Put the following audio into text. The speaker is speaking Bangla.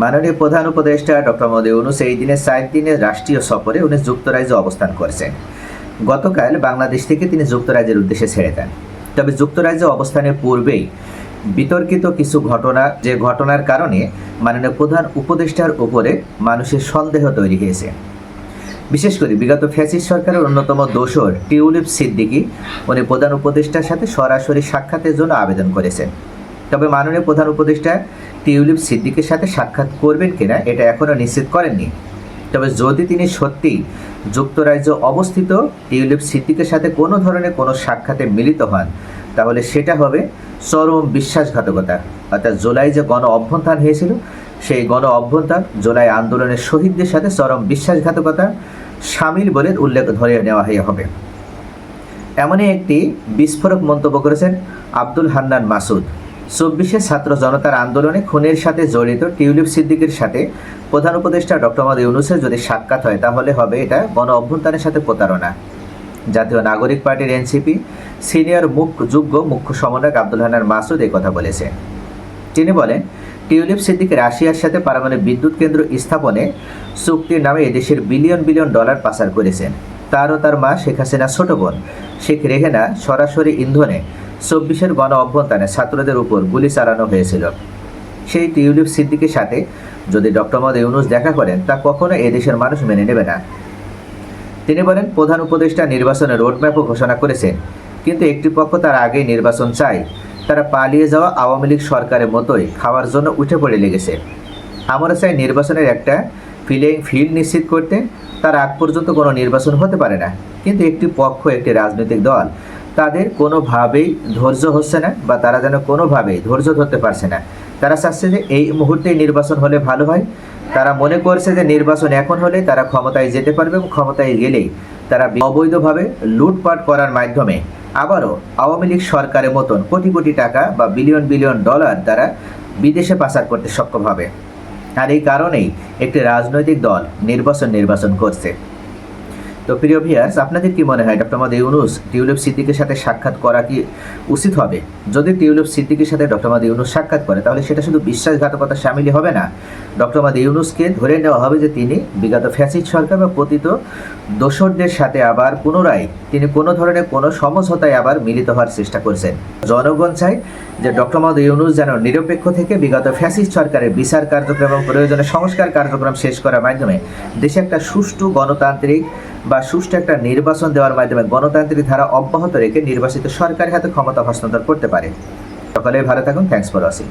মাননীয় প্রধান উপদেষ্টা ডক্টর মোদী ইউনুস এই দিনে চার দিনের রাষ্ট্রীয় সফরে উনি যুক্তরাজ্যে অবস্থান করেছেন। গতকাল বাংলাদেশ থেকে তিনি যুক্তরাজ্যের উদ্দেশ্যে ছেড়ে দেন। তবে যুক্তরাজ্যে অবস্থানের পূর্বেই বিতর্কিত কিছু ঘটনা, যে ঘটনার কারণে মাননীয় প্রধান উপদেষ্টার উপরে মানুষের সন্দেহ তৈরি হয়েছে। বিশেষ করে বিগত ফ্যাসিস্ট সরকারের অন্যতম দোসর টিউলিপ সিদ্দিকি, উনি প্রধান উপদেষ্টার সাথে সরাসরি সাক্ষাতের জন্য আবেদন করেছেন। তবে মাননীয় প্রধান উপদেষ্টা টিউলিপ সিদ্দিকের সাথে সাক্ষাৎ করবেন কিনা এটা এখনও নিশ্চিত করেননি। তবে যদি তিনি সত্যি যুক্তরাজ্য অবস্থিত, টিউলিপ সিদ্দিকের সাথে কোনো ধরনের কোনো সাক্ষাতে মিলিত হন, তাহলে সেটা হবে চরম বিশ্বাসঘাতকতা। অর্থাৎ জুলাই যে গণ অভ্যন্থান হয়েছিল, সেই গণ অভ্যন্থান জুলাই আন্দোলনের শহীদদের সাথে চরম বিশ্বাসঘাতকতা সামিল বলে উল্লেখ ধরে নেওয়া হয়ে হবে। এমনই একটি বিস্ফোরক মন্তব্য করেছেন আব্দুল হান্নান মাসুদ। চব্বিশে ছাত্র জনতার আন্দোলনে খুনের সাথে জড়িত টিউলিপ সিদ্দিকের সাথে প্রধান উপদেষ্টা ডক্টর মোহাম্মদ ইউনুসের যদি সাক্ষাৎ হয়, তাহলে হবে এটা গণ অভ্যন্তরের সাথে প্রতারণা। জাতীয় নাগরিক পার্টির এনসিপি সিনিয়র মুখ্য যোগ্য মুখ্য সমন্বয়ক আব্দুল হানার মাসুদ এই কথা বলেছে। তিনি বলেন, টিউলিপ সিদ্দিক রাশিয়ার সাথে পারমাণবিক বিদ্যুৎ কেন্দ্র স্থাপনে চুক্তির নামে এদেশের বিলিয়ন বিলিয়ন ডলার পাচার করেছেন। তার ও তার মা শেখ হাসিনা ছোট বোন শেখ রেহেনা সরাসরি ইন্ধনে চব্বিশের গণ অভ্যন্তানে ছাত্রদের উপর গুলি চালানো হয়েছিল। সেই টিউলিপ সিদ্দিকের সাথে যদি ডক্টর মোহাম্মদ ইউনুস দেখা করেন, তা কখনো এদেশের মানুষ মেনে নেবে না। তিনি বলেন, প্রধান উপদেষ্টা নির্বাচনের রোডম্যাপও ঘোষণা করেছেন, কিন্তু একটি পক্ষ তার আগেই নির্বাচন চাই তারা পালিয়ে যাওয়া আওয়ামী লীগ সরকারের মতোই খাওয়ার জন্য উঠে পড়ে লেগেছে। আমরা চাই নির্বাচনের একটা ফিলিং ফিল নিশ্চিত করতে, তার আগ পর্যন্ত কোনো নির্বাচন হতে পারে না। কিন্তু একটি পক্ষ, একটি রাজনৈতিক দল তাদের কোনোভাবেই ধৈর্য হচ্ছে না বা তারা যেন কোনোভাবেই ধৈর্য ধরতে পারছে না। তারা চাচ্ছে যে এই মুহূর্তেই নির্বাচন হলে ভালো হয়। তারা মনে করছে যে নির্বাচন এখন হলে তারা ক্ষমতায় যেতে পারবে এবং ক্ষমতায় গেলেই তারা অবৈধভাবে লুটপাট করার মাধ্যমে আবারও আওয়ামী লীগ সরকারের মতন কোটি কোটি টাকা বা বিলিয়ন বিলিয়ন ডলার তারা বিদেশে পাচার করতে সক্ষম হবে। আর এই কারণেই একটি রাজনৈতিক দল নির্বাচন নির্বাচন করছে। তো প্রিয় ভিয়ার্স আপনাদের কি মনে হয় ডক্টর মোহাম্মদ ইউনুস টিউলিপ সিদ্দিকের সাথে সাক্ষাৎ করা কি উচিত হবে? যদি টিউলিপ সিদ্দিকের সাথে ডক্টর মোহাম্মদ ইউনুস সাক্ষাৎ করে, তাহলে সেটা শুধু বিশ্বাসঘাতকতা সামিল হবে না। ডক্টর মাদ ইউনুসকে ধরে নেওয়া হবে যে তিনি বিগত ফ্যাসিস্ট সরকার বা পতিত দোসরদের সাথে আবার পুনরায় তিনি কোনো ধরনের কোনো সমঝোতায় আবার মিলিত হওয়ার চেষ্টা করছেন। জনগণ চাই যে ডক্টর মাদ ইউনুস যেন নিরপেক্ষ থেকে বিগত ফ্যাসিস্ট সরকারের বিচার কার্যক্রম এবং প্রয়োজনে সংস্কার কার্যক্রম শেষ করার মাধ্যমে দেশে একটা সুষ্ঠু গণতান্ত্রিক বা সুষ্ঠু একটা নির্বাচন দেওয়ার মাধ্যমে গণতান্ত্রিক ধারা অব্যাহত রেখে নির্বাচিত সরকারের হাতে ক্ষমতা হস্তান্তর করতে পারে। সকলে ভালো থাকুন। Thanks for watching